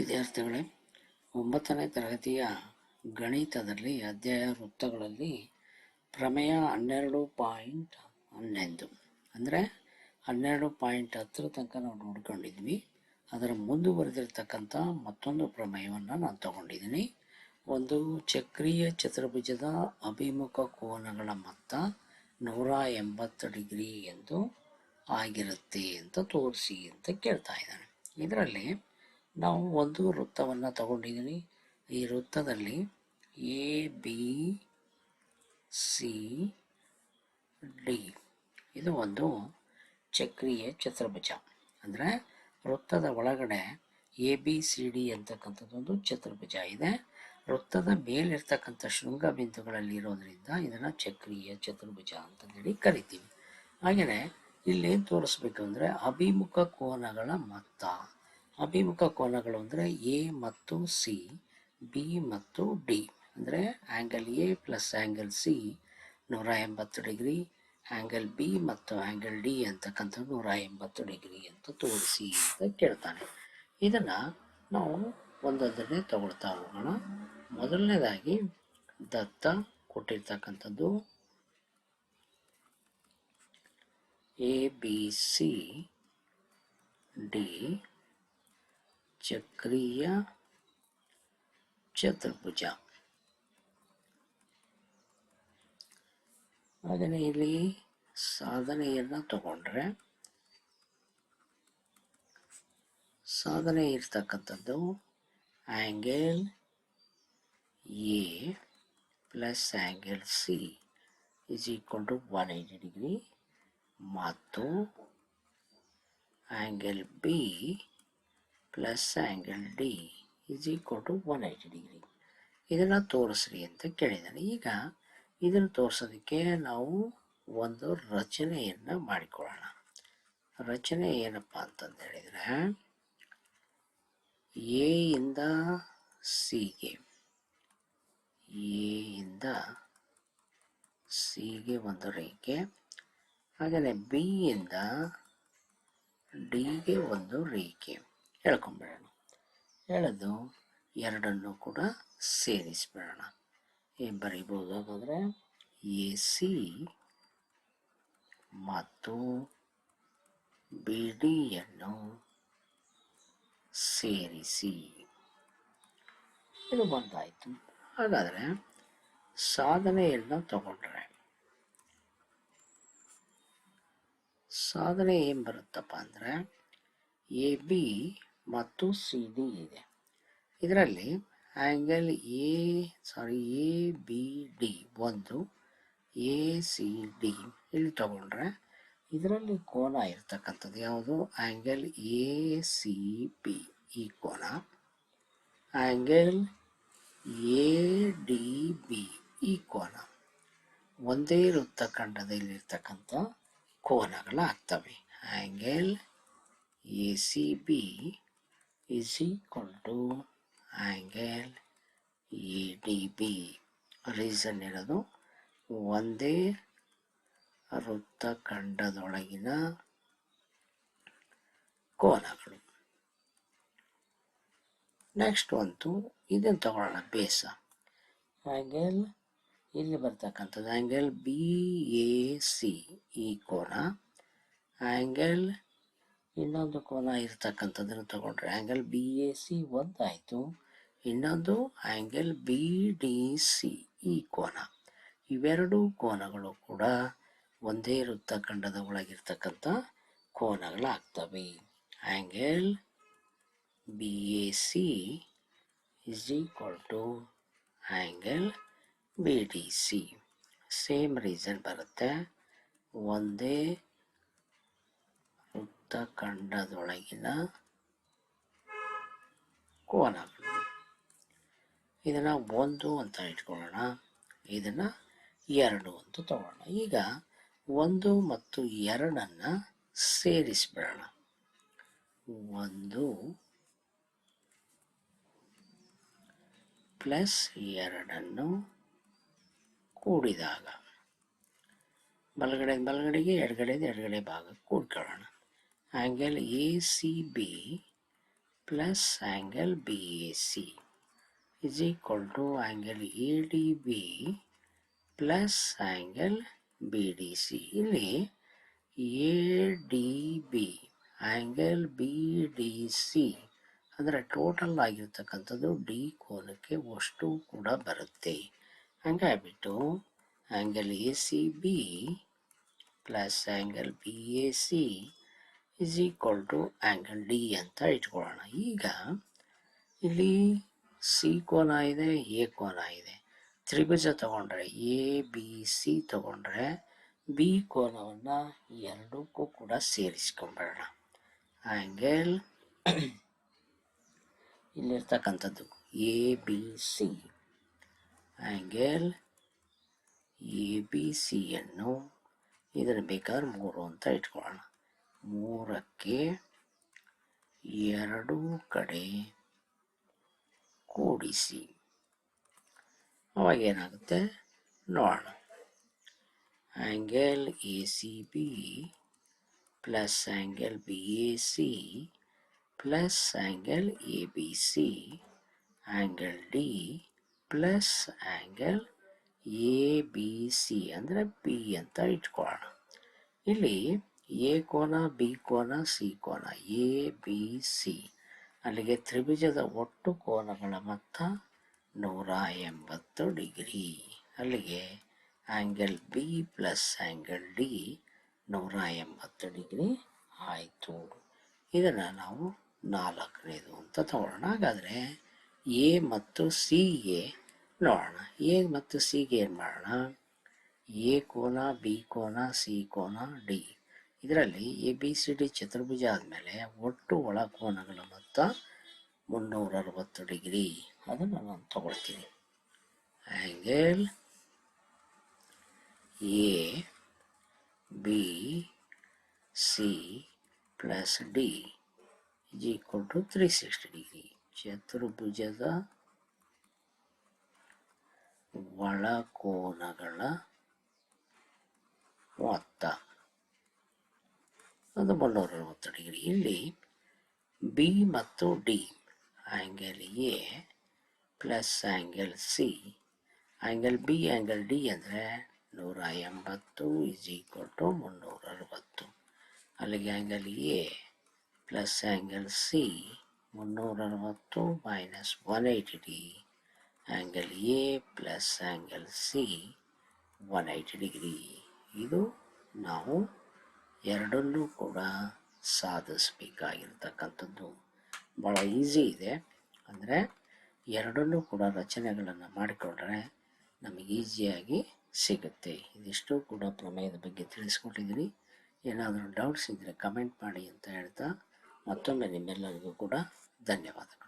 ವಿದ್ಯಾರ್ಥಿಗಳೇ, ಒಂಬತ್ತನೇ ತರಗತಿಯ ಗಣಿತದಲ್ಲಿ ಅಧ್ಯಾಯ ವೃತ್ತಗಳಲ್ಲಿ ಪ್ರಮೇಯ ಹನ್ನೆರಡು ಪಾಯಿಂಟ್ ಹನ್ನೊಂದು ಅಂದರೆ ಹನ್ನೆರಡು ಪಾಯಿಂಟ್ ಹತ್ತರ ತನಕ ನಾವು ನೋಡ್ಕೊಂಡಿದ್ವಿ. ಅದರ ಮುಂದುವರೆದಿರ್ತಕ್ಕಂಥ ಮತ್ತೊಂದು ಪ್ರಮೇಯವನ್ನು ನಾನು ತಗೊಂಡಿದ್ದೀನಿ. ಒಂದು ಚಕ್ರೀಯ ಚತುರ್ಭುಜದ ಅಭಿಮುಖ ಕೋನಗಳ ಮೊತ್ತ ನೂರ ಎಂಬತ್ತು ಡಿಗ್ರಿ ಎಂದು ಆಗಿರುತ್ತೆ ಅಂತ ತೋರಿಸಿ ಅಂತ ಕೇಳ್ತಾ ಇದ್ದಾನೆ. ಇದರಲ್ಲಿ ನಾವು ಒಂದು ವೃತ್ತವನ್ನು ತಗೊಂಡಿದ್ದೀನಿ ಈ ವೃತ್ತದಲ್ಲಿ ಎ ಬಿ ಸಿ ಡಿ ಇದು ಒಂದು ಚಕ್ರೀಯ ಚತುರ್ಭುಜ. ಅಂದರೆ ವೃತ್ತದ ಒಳಗಡೆ ಎ ಬಿ ಸಿ ಡಿ ಅಂತಕ್ಕಂಥದ್ದು ಒಂದು ಚತುರ್ಭುಜ ಇದೆ. ವೃತ್ತದ ಮೇಲಿರ್ತಕ್ಕಂಥ ಶೃಂಗ ಬಿಂದುಗಳಲ್ಲಿ ಇರೋದ್ರಿಂದ ಇದನ್ನು ಚಕ್ರೀಯ ಚತುರ್ಭುಜ ಅಂತಂದೇಳಿ ಕರಿತೀವಿ. ಹಾಗೆಯೇ ಇಲ್ಲಿ ತೋರಿಸ್ಬೇಕು ಅಂದರೆ ಅಭಿಮುಖ ಕೋನಗಳ ಮೊತ್ತ. ಅಭಿಮುಖ ಕೋನಗಳು ಅಂದರೆ ಎ ಮತ್ತು ಸಿ, ಬಿ ಮತ್ತು ಡಿ. ಅಂದರೆ angle A plus angle C ನೂರ ಎಂಬತ್ತು ಡಿಗ್ರಿ ಆ್ಯಂಗಲ್ ಬಿ ಮತ್ತು ಆ್ಯಂಗಲ್ ಡಿ ಅಂತಕ್ಕಂಥ ನೂರ ಎಂಬತ್ತು ಡಿಗ್ರಿ ಅಂತ ತೋರಿಸಿ ಅಂತ ಕೇಳ್ತಾನೆ. ಇದನ್ನು ನಾವು ಒಂದೊಂದನ್ನೇ ತಗೊಳ್ತಾ ಹೋಗೋಣ. ಮೊದಲನೇದಾಗಿ ದತ್ತ ಕೊಟ್ಟಿರ್ತಕ್ಕಂಥದ್ದು ಎ, ಬಿ, ಸಿ, ಡಿ. ಚಕ್ರೀಯ ಚತುರ್ಭುಜ. ಅದನ್ನು ಇಲ್ಲಿ ಸಾಧನೆಯನ್ನು ತಗೊಂಡ್ರೆ, ಸಾಧನೆ ಇರ್ತಕ್ಕಂಥದ್ದು angle A plus angle C is equal to one eighty degree ಮತ್ತು angle B plus angle D is equal to one eighty degree ಇದನ್ನು ತೋರಿಸ್ರಿ ಅಂತ ಕೇಳಿದ್ದಾನೆ ಈಗ ಇದನ್ನು ತೋರಿಸೋದಕ್ಕೆ ನಾವು ಒಂದು ರಚನೆಯನ್ನು ಮಾಡಿಕೊಳ್ಳೋಣ. ರಚನೆ ಏನಪ್ಪ ಅಂತಂದು ಹೇಳಿದರೆ ಎ ಇಂದ ಸಿಗೆ ಇಂದ ಸಿಗೆ ಒಂದು ರೇಖೆ ಹಾಗೆಯೇ ಬಿ ಇಂದ ಡಿಗೆ ಒಂದು ರೇಖೆ. ಹೇಳ್ಕೊಂಬಿಡೋಣ ಎಳೆದು ಎರಡನ್ನು ಕೂಡ ಸೇರಿಸ್ಬಿಡೋಣ. ಏನು ಬರೀಬೋದು ಹಾಗಾದರೆ ಎ, ಸಿ ಮತ್ತು ಬಿ ಡಿಯನ್ನು ಸೇರಿಸಿ. ಇದು ಬಂದಾಯಿತು. ಹಾಗಾದರೆ ಸಾಧನೆಯನ್ನು ತಗೊಂಡ್ರೆ. ಸಾಧನೆ ಏನು ಬರುತ್ತಪ್ಪ ಅಂದರೆ ಎ, ಬಿ ಮತ್ತು ಸಿ ಡಿ ಇದೆ. ಇದರಲ್ಲಿ angle A sorry A B D ಒಂದು ಎ ಸಿ ಡಿ ಇಲ್ಲಿ ತಗೊಂಡ್ರೆ ಇದರಲ್ಲಿ ಕೋನ ಇರ್ತಕ್ಕಂಥದ್ದು ಯಾವುದು? ಆ್ಯಂಗಲ್ ಎ ಸಿ ಬಿ ಈ ಕೋನ. ಆ್ಯಂಗಲ್ ಎ ಡಿ ಬಿ ಈ ಕೋನ. ಒಂದೇ ವೃತ್ತಖಂಡದಲ್ಲಿರ್ತಕ್ಕಂಥ ಕೋನಗಳಾಗ್ತವೆ. Angle A C B is equal to angle A B reason ಇರೋದು ಒಂದೇ ವೃತ್ತಖಂಡದೊಳಗಿನ ಕೋನಗಳು ನೆಕ್ಸ್ಟ್ ಒಂದು ಇದನ್ನು ತಗೊಳ್ಳೋಣ ಬೇಸ ಆ್ಯಂಗಲ್ ಇಲ್ಲಿ ಬರ್ತಕ್ಕಂಥದ್ದು ಆ್ಯಂಗಲ್ ಬಿ ಎ ಸಿ ಈ ಕೋನ ಆ್ಯಂಗಲ್ ಇನ್ನೊಂದು ಕೋನ ಇರ್ತಕ್ಕಂಥದ್ದನ್ನು ತಗೊಂಡ್ರೆ ಆ್ಯಂಗಲ್ ಬಿ ಎ ಸಿ ಒಂದಾಯಿತು. ಇನ್ನೊಂದು ಆ್ಯಂಗಲ್ ಬಿ ಡಿ ಸಿ ಈ ಕೋನ. ಇವೆರಡೂ ಕೋನಗಳು ಕೂಡ ಒಂದೇ ವೃತ್ತಖಂಡದ ಒಳಗಿರ್ತಕ್ಕಂಥ ಕೋನಗಳಾಗ್ತವೆ. Angle B A C is equal to angle B D C same reason ಬರುತ್ತೆ. ಒಂದೇ ವೃತ್ತಖಂಡದೊಳಗಿನ ಕೋನ ಇದನ್ನು ಒಂದು ಅಂತ ಇಟ್ಕೊಳ್ಳೋಣ. ಇದನ್ನು ಎರಡು ಅಂತ ತಗೊಳ್ಳೋಣ. ಈಗ ಒಂದು ಮತ್ತು ಎರಡನ್ನು ಸೇರಿಸ್ಬಿಡೋಣ. ಒಂದು ಪ್ಲಸ್ ಎರಡನ್ನು ಕೂಡಿದಾಗ. ಬಲಗಡೆ ಬಲಗಡೆಗೆ ಎಡಗಡೆದು ಎಡಗಡೆ ಭಾಗ ಕೂಡ್ಕೊಳ್ಳೋಣ. Angle ACB plus angle BAC is equal to angle ADB plus angle B D C ಇಲ್ಲಿ A D B angle B D C ಅಂದರೆ ಟೋಟಲ್ ಆಗಿರ್ತಕ್ಕಂಥದ್ದು ಡಿ ಕೋನಕ್ಕೆ ಅಷ್ಟು ಕೂಡ ಬರುತ್ತೆ. ಹಂಗಾಗ್ಬಿಟ್ಟು angle A C B plus angle B A C is equal to angle D ಅಂತ ಇಟ್ಕೊಳ್ಳೋಣ. ಈಗ ಇಲ್ಲಿ ಸಿ ಕೋನ ಇದೆ ಎ ಕೋನ ಇದೆ. ತ್ರಿಭುಜ ತಗೊಂಡ್ರೆ ಎ ಬಿ ಸಿ ತಗೊಂಡ್ರೆ ಬಿ ಕೋನವನ್ನು ಎರಡಕ್ಕೂ ಕೂಡ ಸೇರಿಸ್ಕೊಂಬೇಡ angle ಇಲ್ಲಿರ್ತಕ್ಕಂಥದ್ದು A B C angle A B ಸಿಯನ್ನು ಇದನ್ನು ಬೇಕಾದ್ರೆ ಮೂರು ಅಂತ ಇಟ್ಕೊಳ್ಳೋಣ. ಮೂರಕ್ಕೆ ಎರಡೂ ಕಡೆ ಕೂಡಿಸಿ. ಅವಾಗ ಏನಾಗುತ್ತೆ ನೋಡೋಣ. Angle A C B plus angle B A C plus angle A B C angle D plus angle A B C ಅಂದರೆ ಬಿ ಅಂತ ಇಟ್ಕೊಳ್ಳೋಣ. ಇಲ್ಲಿ ಎ ಕೋನ ಬಿ ಕೋನ ಸಿ ಕೋನ ಎ ಬಿ ಸಿ ಅಲ್ಲಿಗೆ ತ್ರಿಭುಜದ ಒಟ್ಟು ಕೋನಗಳ ಮೊತ್ತ ನೂರ ಎಂಬತ್ತು ಡಿಗ್ರಿ. ಅಲ್ಲಿಗೆ angle B plus angle D ನೂರ ಎಂಬತ್ತು ಡಿಗ್ರಿ ಆಯಿತು. ಇದನ್ನು ನಾವು ನಾಲ್ಕನೇದು ಅಂತ ತಗೊಳ್ಳೋಣ. ಹಾಗಾದರೆ ಎ ಮತ್ತು ಸಿಗೆ ನೋಡೋಣ. ಎ ಮತ್ತು ಸಿಗೆ ಏನು ಮಾಡೋಣ? ಎ ಕೋನ ಬಿ ಕೋನ ಸಿ ಕೋನ ಡಿ ಇದರಲ್ಲಿ ಎ ಬಿ ಸಿ ಡಿ ಚತುರ್ಭುಜ ಆದಮೇಲೆ ಒಟ್ಟು ಒಳ ಕೋನಗಳ ಮೊತ್ತ ಮುನ್ನೂರ ಅರವತ್ತು ಡಿಗ್ರಿ. ಅದನ್ನು ನಾನು ತಗೊಳ್ತೀನಿ. Angle A B C plus D is equal to three sixty degree ಚತುರ್ಭುಜದ ಒಳಕೋನಗಳ ಮೊತ್ತ. ಅದು ಮುನ್ನೂರ ಅರವತ್ತು ಡಿಗ್ರಿ. ಇಲ್ಲಿ ಬಿ ಮತ್ತು D angle A plus angle C angle B angle D ಅಂದರೆ ನೂರ ಎಂಬತ್ತು ಇಸ್ ಈಕ್ವಲ್ ಟು ಮುನ್ನೂರ ಅರವತ್ತು ಅಲ್ಲಿಗೆ angle A plus angle C ಮುನ್ನೂರ ಅರವತ್ತು minus one eighty D angle A plus angle C one eighty degree. ಇದು ನಾವು ಎರಡನ್ನೂ ಕೂಡ ಸಾಧಿಸಬೇಕಾಗಿರ್ತಕ್ಕಂಥದ್ದು ಭಾಳ ಈಸಿ ಇದೆ. ಅಂದರೆ ಎರಡನ್ನೂ ಕೂಡ ರಚನೆಗಳನ್ನು ಮಾಡಿಕೊಂಡ್ರೆ ನಮಗೆ ಈಸಿಯಾಗಿ ಸಿಗುತ್ತೆ. ಇದಿಷ್ಟು ಕೂಡ ಪ್ರಮೇಯದ ಬಗ್ಗೆ ತಿಳಿಸ್ಕೊಟ್ಟಿದ್ದೀನಿ ಏನಾದರೂ ಡೌಟ್ಸ್ ಇದ್ದರೆ ಕಮೆಂಟ್ ಮಾಡಿ ಅಂತ ಹೇಳ್ತಾ ಮತ್ತೊಮ್ಮೆ ನಿಮ್ಮೆಲ್ಲರಿಗೂ ಕೂಡ ಧನ್ಯವಾದಗಳು.